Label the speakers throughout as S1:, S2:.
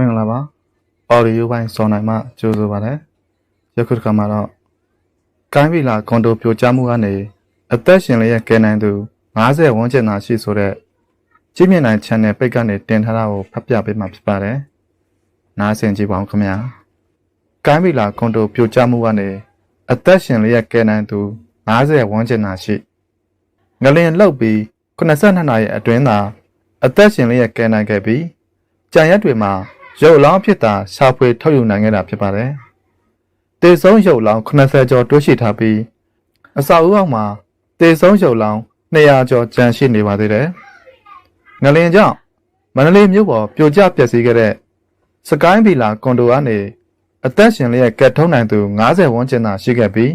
S1: မင်္ဂလာပါအော်ဒီယိုပိုင်းစောနိုင်မှကြိုးဆိုပါရစေယခုတစ်ခါမှာတော့ကိုင်းဗီလာကွန်ဒိုပြိုကျမှုကနေအသက်ရှင်လျက်ကဲနိုင်သူ90ဝန်းကျင်သာရှိဆိုတဲ့ကြည့်မြင်နိုင် channel ပိတ်ကနေတင်ထားတာကိုဖတ်ပြပေးမှာဖြစ်ပါတယ်နားဆင်ကြည့်ပါဦးခင်ဗျာကိုင်းဗီလာကွန်ဒိုပြိုကျမှုကနေအသက်ရှင်လျက်ကဲနိုင်သူ90ဝန်းကျင်သာရှိငလင်လောက်ပြီး82နာရီအတွင်းသာအသက်ရှင်လျက်ကဲနိုင်ခဲ့ပြီးကြံရက်တွေမှာ ရုပ်အလောင်းအဖြစ်သာရှာဖွေထုတ်ယူနိုင်ခဲ့တာဖြစ်ပါတယ်။တေဆုံးရုပ်အလောင်း80ကျော်တွေ့ရှိထားပြီးအစာအုပ်အောက်မှာတေဆုံးရုပ်အလောင်း200ကျော်ကျန်ရှိနေပါသေးတယ်။ငလင်ကြောင့်မန္တလေးမြို့ပေါ်ပြိုကျပျက်စီးခဲ့တဲ့စကိုင်းဗီလာကွန်ဒိုကနေအသက်ရှင်လျက်ကဲထုံးနိုင်သူ90ဝန်းကျင်သာရှိခဲ့ပြီး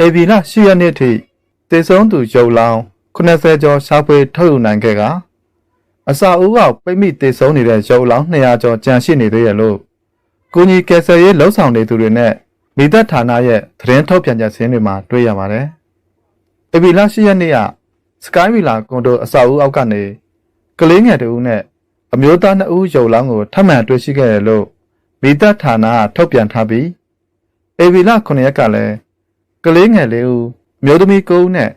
S1: အေဗီလာ10ရက်နေ့ထိတေဆုံးသူရုပ်အလောင်း80ကျော်ရှာဖွေထုတ်ယူနိုင်ခဲ့က အစာအုပ်ကပိတ်မိတေဆုံးနေတဲ့ရုပ်အလောင်း200ကျော်ကြန့်ရှိနေသေးရလို့ကိုကြီးကယ်ဆယ်ရေးလှုပ်ဆောင်နေသူတွေနဲ့မိသက်ဌာနရဲ့သတင်းထုတ်ပြန်ချက်စင်းတွေမှာတွေ့ရပါတယ်။အဘီလာရှိရက်နေ့ကစကိုင်းဗီလာကွန်ဒိုအစာအုပ်အောက်ကနေကလေးငယ်တဦးနဲ့အမျိုးသား2ဦးရုပ်လောင်းကိုထပ်မံတွေ့ရှိခဲ့တယ်လို့မိသက်ဌာနကထုတ်ပြန်ထားပြီးအဘီလာ9ရက်ကလည်းကလေးငယ်လေးဦးအမျိုးသမီး9ဦးနဲ့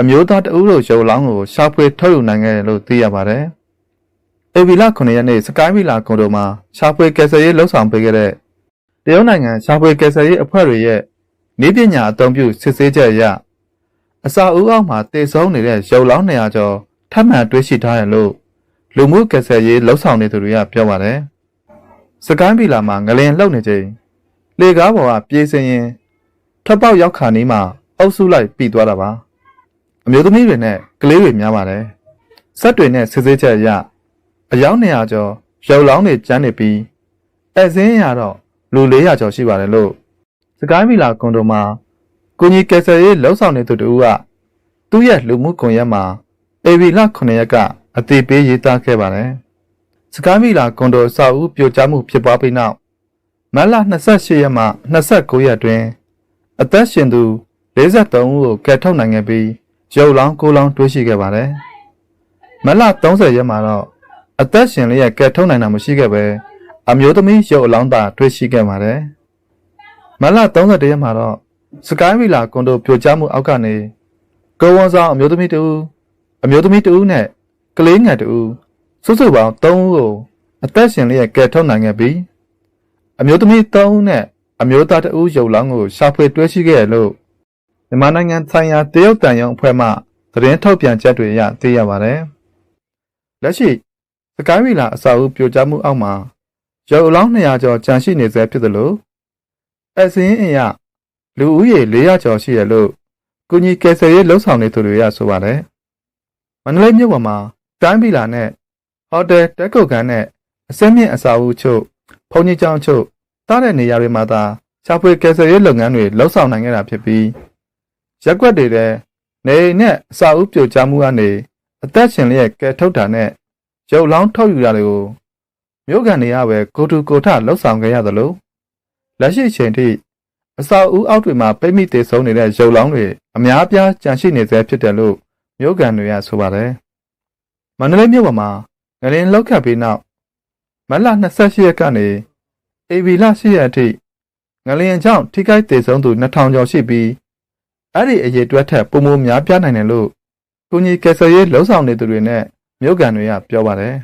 S1: အမျိုးသားတဦးတို့ရုပ်လောင်းကိုရှာဖွေထုတ်ယူနိုင်ခဲ့တယ်လို့သိရပါတယ်။အေဗီလာ9ရက်နေ့စကိုင်းဗီလာကွန်ဒိုမှာရှာဖွေကယ်ဆယ်ရေးလှုပ်ဆောင်ပေးခဲ့တဲ့တရုတ်နိုင်ငံရှာဖွေကယ်ဆယ်ရေးအဖွဲ့တွေရဲ့နည်းပညာအသုံးပြုစစ်ဆေးချက်အရအစာအုပ်အောက်မှာတည်ဆုံးနေတဲ့ရုပ်လောင်း200ကျော်ထပ်မံတွေ့ရှိထားရလို့လူမှုကယ်ဆယ်ရေးလှုပ်ဆောင်နေသူတွေကပြောပါတယ်။စကိုင်းဗီလာမှာငလင်လှုပ်နေချိန်လေကားပေါ်ကပြေးစင်းရင်ထပ်ပေါက်ရောက်ခါနီးမှာအုပ်စုလိုက်ပြီးသွားတာပါ။ အမျိုးသမီးတွေနဲ့ကလေးတွေများပါတယ်။ဆက်တွေနဲ့စစ်ဆေးချက်အရအယောက်200ကျော်ရုပ်လောင်းတွေကျန်းနေပြီးအဲစင်းရတော့လူ400ကျော်ရှိပါတယ်လို့စကိုင်းမီလာကွန်ဒိုမှာကိုကြီးကယ်ဆယ်ရေးလှုပ်ဆောင်နေသူတူကသူ့ရဲ့လူမှုကွန်ရက်မှာအေဗီလာ9ရက်ကအသေးပေးရေးသားခဲ့ပါတယ်။စကိုင်းမီလာကွန်ဒိုစာအုပ်ပြိုကျမှုဖြစ်ပွားပြီးနောက်မတ်လ28ရက်မှ29ရက်တွင် အသက်ရှင်သူ43ဦးကိုကယ်ထုတ်နိုင်ခဲ့ပြီး ရုပ်လောင်းကိုလောင်းတွေ့ရှိခဲ့ပါတယ်။မလ30ရက်မှာတော့အသက်ရှင်လျက်ကဲထုံနိုင်တာမရှိခဲ့ပဲအမျိုးသမီးရုပ်အလောင်းသာတွေ့ရှိခဲ့ပါတယ်။မလ31ရက်မှာတော့စကိုင်းဗီလာကွန်ဒိုပြိုကျမှုအောက်ကနေကိုဝန်ဆောင်အမျိုးသမီးတူအမျိုးသမီးတူနဲ့ကလေးငယ်တူစုစုပေါင်း3ဦးကိုအသက်ရှင်လျက်ကဲထုံနိုင်ခဲ့ပြီးအမျိုးသမီး3ဦးနဲ့အမျိုးသား2ဦးရုပ်လောင်းကိုရှာဖွေတွေ့ရှိခဲ့ရလို့ မြန်မာနိုင်ငံဆိုင်ရာတရုတ်တန်ယုံအဖွဲ့မှသတင်းထုတ်ပြန်ချက်တွေအရသိရပါတယ်။လက်ရှိစကိုင်းဝီလာအစာအုပ်ပြိုကျမှုအောက်မှာရုပ်အလောင်း200ကျော်ကျန်ရှိနေဆဲဖြစ်သလိုအစင်းအင်ရလူဦးရေ400ကျော်ရှိရလို့ကုညီကယ်ဆယ်ရေးလှုပ်ဆောင်နေသူတွေကဆိုပါတယ်။မန္တလေးမြို့ပေါ်မှာတိုင်းဗီလာနဲ့ဟိုတယ်တက်ကုတ်ကန်နဲ့အစင်းမြင့်အစာအုပ်ချုပ်ဘုံကြီးကျောင်းချုပ်တားတဲ့နေရာတွေမှာသာရှာဖွေကယ်ဆယ်ရေးလုပ်ငန်းတွေလှုပ်ဆောင်နိုင်ခဲ့တာဖြစ်ပြီး ရက်ွက်တွေတဲ့နေအိမ်နဲ့အစာအုပ်ပြိုကျမှုကနေအသက်ရှင်လျက်ကဲထုတ်တာနဲ့ရုပ်လောင်းထုတ်ယူတာတွေကိုမြို့ကန်တွေကပဲကိုတူကိုထလှုပ်ဆောင်ခဲ့ရသလိုလက်ရှိချိန်ထိအစာအုပ်အောက်တွေမှာပိတ်မိသေးဆုံးနေတဲ့ရုပ်လောင်းတွေအများအပြားကျန်ရှိနေသေးဖြစ်တယ်လို့မြို့ကန်တွေကဆိုပါတယ်မန္တလေးမြို့ပေါ်မှာငလင်လောက်ခတ်ပြီးနောက်မတ်လ28ရက်ကနေအေဗီလ10ရက်အထိငလင်ကြောင့်ထိခိုက်သေးဆုံးသူ2000ကျော်ရှိပြီး အဲ့ဒီအရေးတွက်ထက်ပုံမများပြားနိုင်တယ်လို့ကုညီကယ်ဆယ်ရေးလှုံ့ဆော်နေသူတွေနဲ့မြို့ကန်တွေကပြောပါတယ်